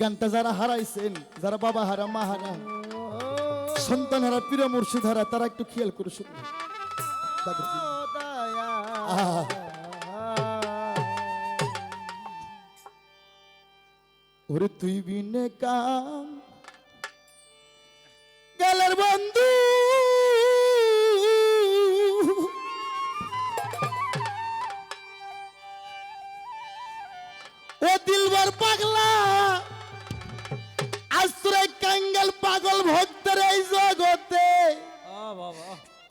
গানটা যারা হারাইছেন, যারা বাবা হারা, মা হারা সন্তান হারা প্রিয় মুর্শিদ হারা তারা একটু খেয়াল করে শুনবেন। ওরে তুই বিনে কাম। গেলের বন্ধু। ও দিলবার পাগলা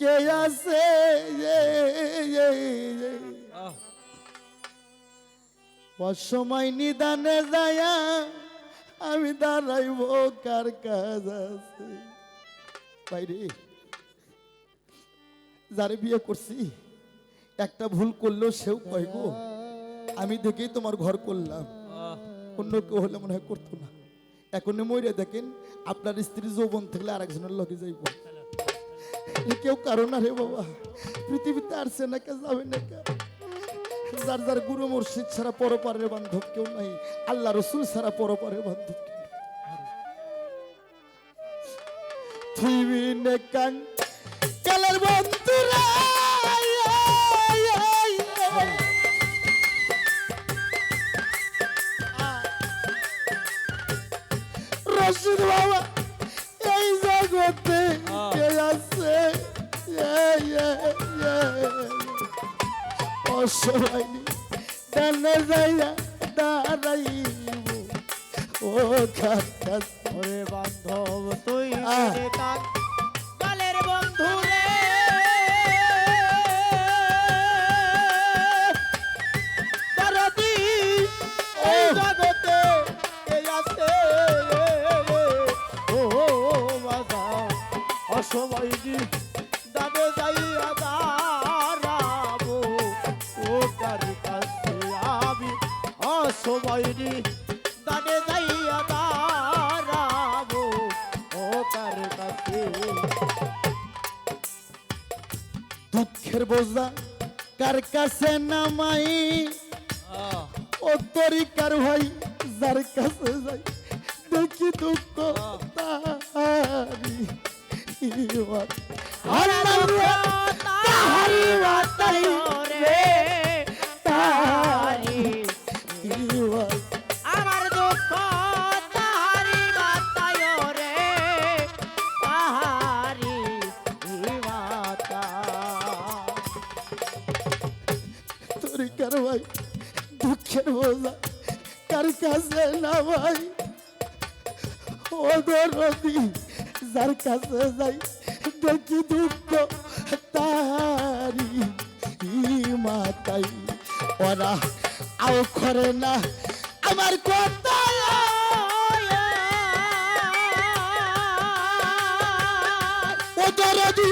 কে আছে অসময় নিদানে যায়া আমি দাঁড়াইব কার কাজ আছে বাইরে যারে বিয়ে করছি একটা ভুল করলেও সেও কয় আমি দেখেই তোমার ঘর করলাম অন্য কেউ হলে মনে হয় করতো না এখন মরে দেখেন আপনার স্ত্রী যৌবন থাকলে আরেকজনের লগে যাইব কেউ কারণ না রে বাবা পৃথিবীতে আসছে না কে যাবে না কে যার যার গুরু মুর্শিদ ছাড়া পরপারের বান্ধব কেউ নাই আল্লাহ রসুল ছাড়া পরপারের বান্ধব কেউ রশিদ বাবা অসহায় ডানে যাইয়া দাঁড়াইব ও খাতা ওরে বান্ধব তুই কান কালের বন্ধু রে দরদি এই জগতে কে আছে ও বাবা অসময় দি দানে যাইয়া দাঁড়াবো ও তার কাছে। দুঃখের বোঝা কার কাছে নামাই? ও তরিকার ভাই যার কাছে যাই? দেখি দুঃখ তাহারি তাহারি কাছে না ভাই ও যার কাছে যাই, দেখি দুঃখ তারি মাতাই। ওরা আও করে না আমার কথা। ও দরদি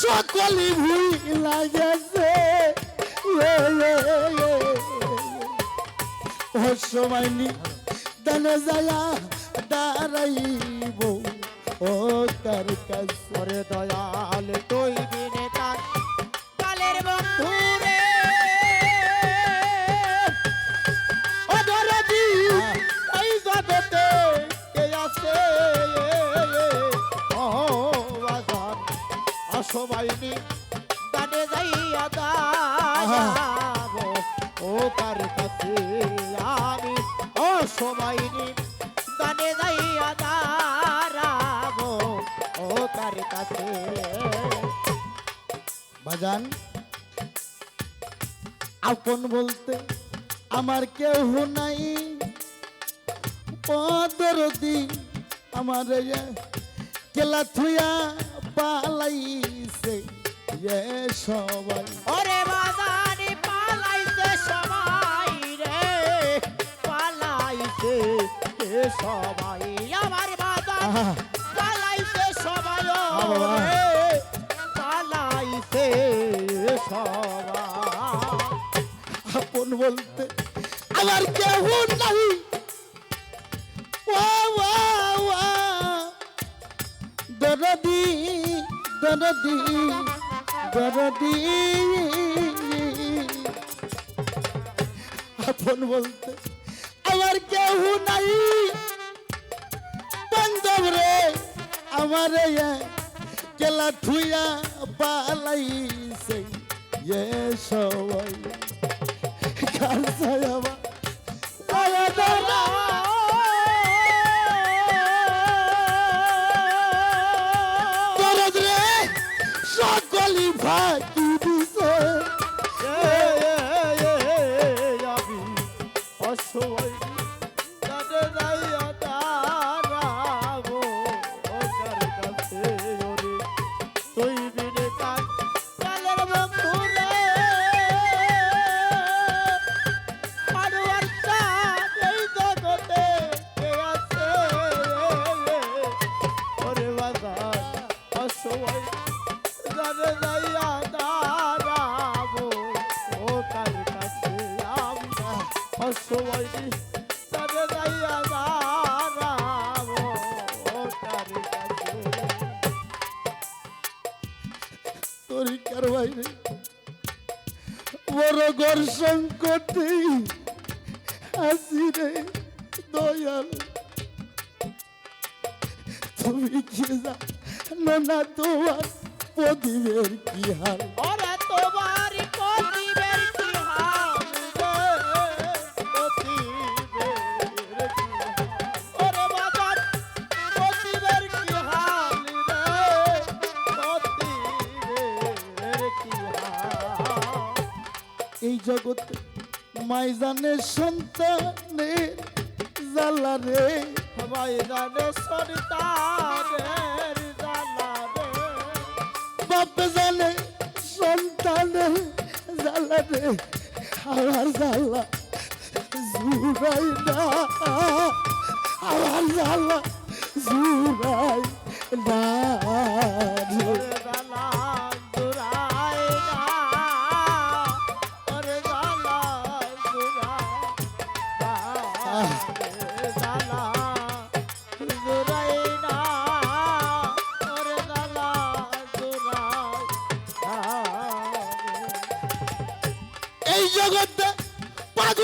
সকলে ভুল লাগেছে। এ, এ, এ, এ। ও সময় নি দানে যায়া দাঁড়াইব। ও কার কাছে? দয়াল তুই বিনে তার কালের বন্ধু রে ও দরদি এই জগতে কে আছে? ও বাজার আসবাইনি দানে যাইয়া দাঁড়াবো ও তার কাছে আমি ও সবাইনি দানে ও তার কাছে। আপন বলতে আমার কেউ নাই। পদরদি আমার কেলা থুয়া পালাইছে সবাই। বাজানি সবাই আমার আহা, পালাইছে সবাই বাবা। পালাইছে সবাই। আপন বলতে আমার কেউ নাই। দরদি দরদি দরদি। আপন বলতে আমার কেউ নাই। আমার কেলা ঠুইয়া পালাইছে এ সবাই কারছে আমার দয়া দয়া সকলি ফাঁকি তরিকার বাইরে। বড় ঘর সংকটে আসি রে দয়াল। তুমি কি জানো না তোমার প্রদীপের কি হাল জগতে মাইজানের সন্তানের জ্বালা রে। সবাই জানে সন্তানের জ্বালা রে। বাপ জানে সন্তানের জ্বালা রে। আমার জ্বালা জুড়াই না। আমার জ্বালা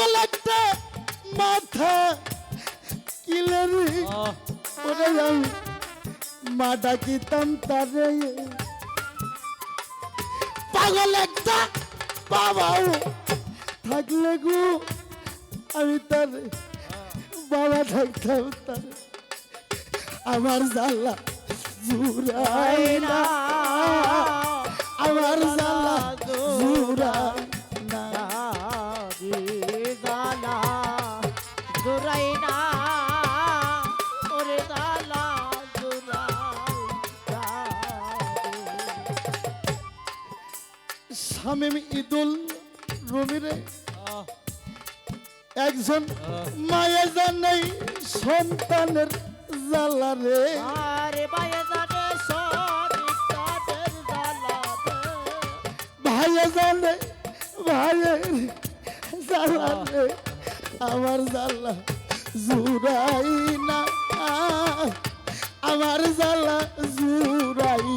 পাগল একটা মাথা। আহ, ওরে আমি মা ডাকিতাম তারে। পাগল একটা বাবাও থাকলে গো আমি তার বাবা থাকতাম তার। আমার জ্বালা জুড়াই না। আমার জ্বালা জুড়াই ঈদুল রবিরে আহ, একজন আহ। মায়ের জানাই সন্তানের জ্বালা রে। জানে সরিকাদের জানে ভাইয়ের জ্বালা রে। আমার জ্বালা জুড়াই না। আমার জ্বালা জুড়াই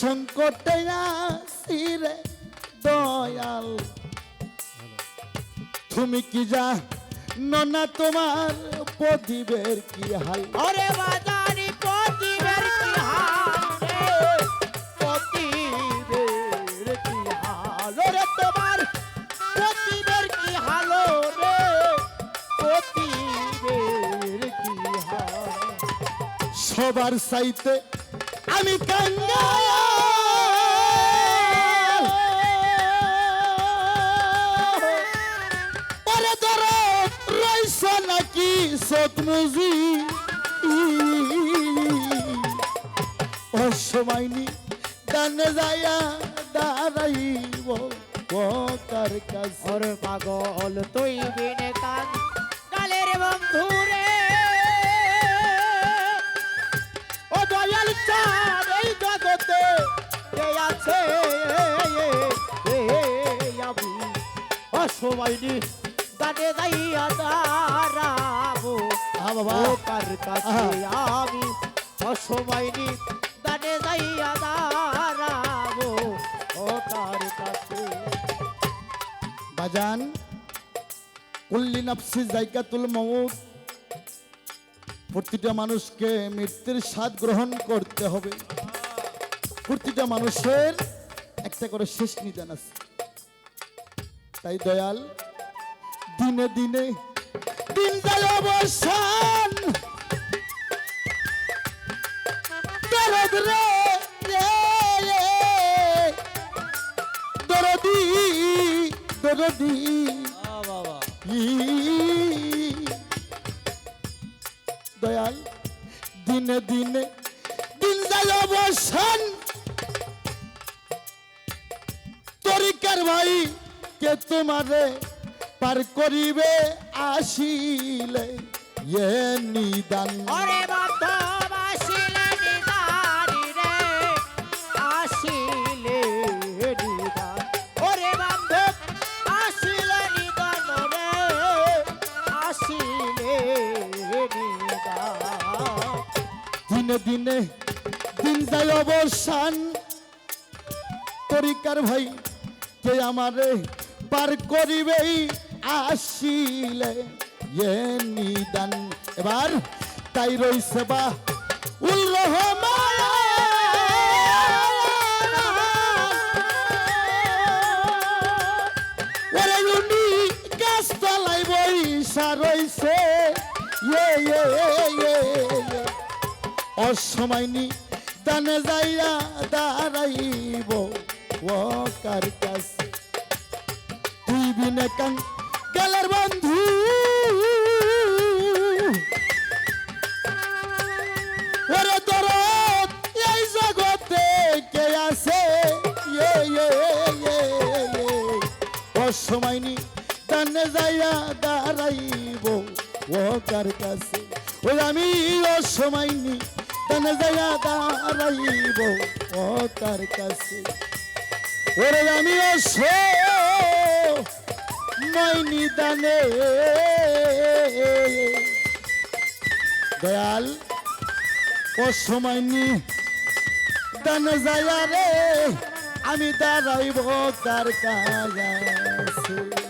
সংকটে আসি রে দয়াল। তুমি কি যা ননা তোমার প্রদীপের কি হাল? ওরে বাজারি প্রতিবের কি হাল রে? প্রতিবের কি হাল? রে তোমার প্রতিবের কি হাল রে? প্রতিবের কি হাল? সবার সাইতে আমি কাঙ্গা ওরে ধরো রইছ নাকি সতমুজি ও সময়নি ডানে যাইয়া দাঁড়াইব কার কাছে। পাগল তুই বিনে কান অসময়নি গানে যাইয়া দাঁড়াবো। কার কাছে আমি অসময়নি? গানে যাইয়া দাঁড়াবো। ও কার কাছে? বাজান কুল্লি নাফসি জায়গাতুল মউত। প্রতিটা মানুষকে মৃত্যুর স্বাদ গ্রহণ করতে হবে। প্রতিটা মানুষের একটা করে শেষ নিদান আছে। তাই দয়াল দিনে দিনে দিন যায় অবসান। দরদ দরদি দয়াল দিনে দিন তোমারে পার করিবে আসিলে এ নিদান। ওরে দিনে দিনে দিন যায় অবসান। তরিকার ভাই কে আমারে পার করিবেই আসিলে এ নিদান। এবার তাই রইছে বা উল রহমান। ওরে উনি দানে যাইয়া দাঁড়াইব। ও কার কাছে? বিনে কান গেলের বন্ধু। ওরে দরদ, এই জগতে কে আছে? ইয়ে ইয়ে অসময়নি যাইয়া দাঁড়াইব, ও কার কাছে? ওই আমি অসময়নি দানে যাইয়া দাঁড়াইব, ও কার কাছে? ওরে আমি অস মাইনি দানে দয়াল ও সময়নি দানে যায় রে আমি দাঁড়াইব তার কাছে।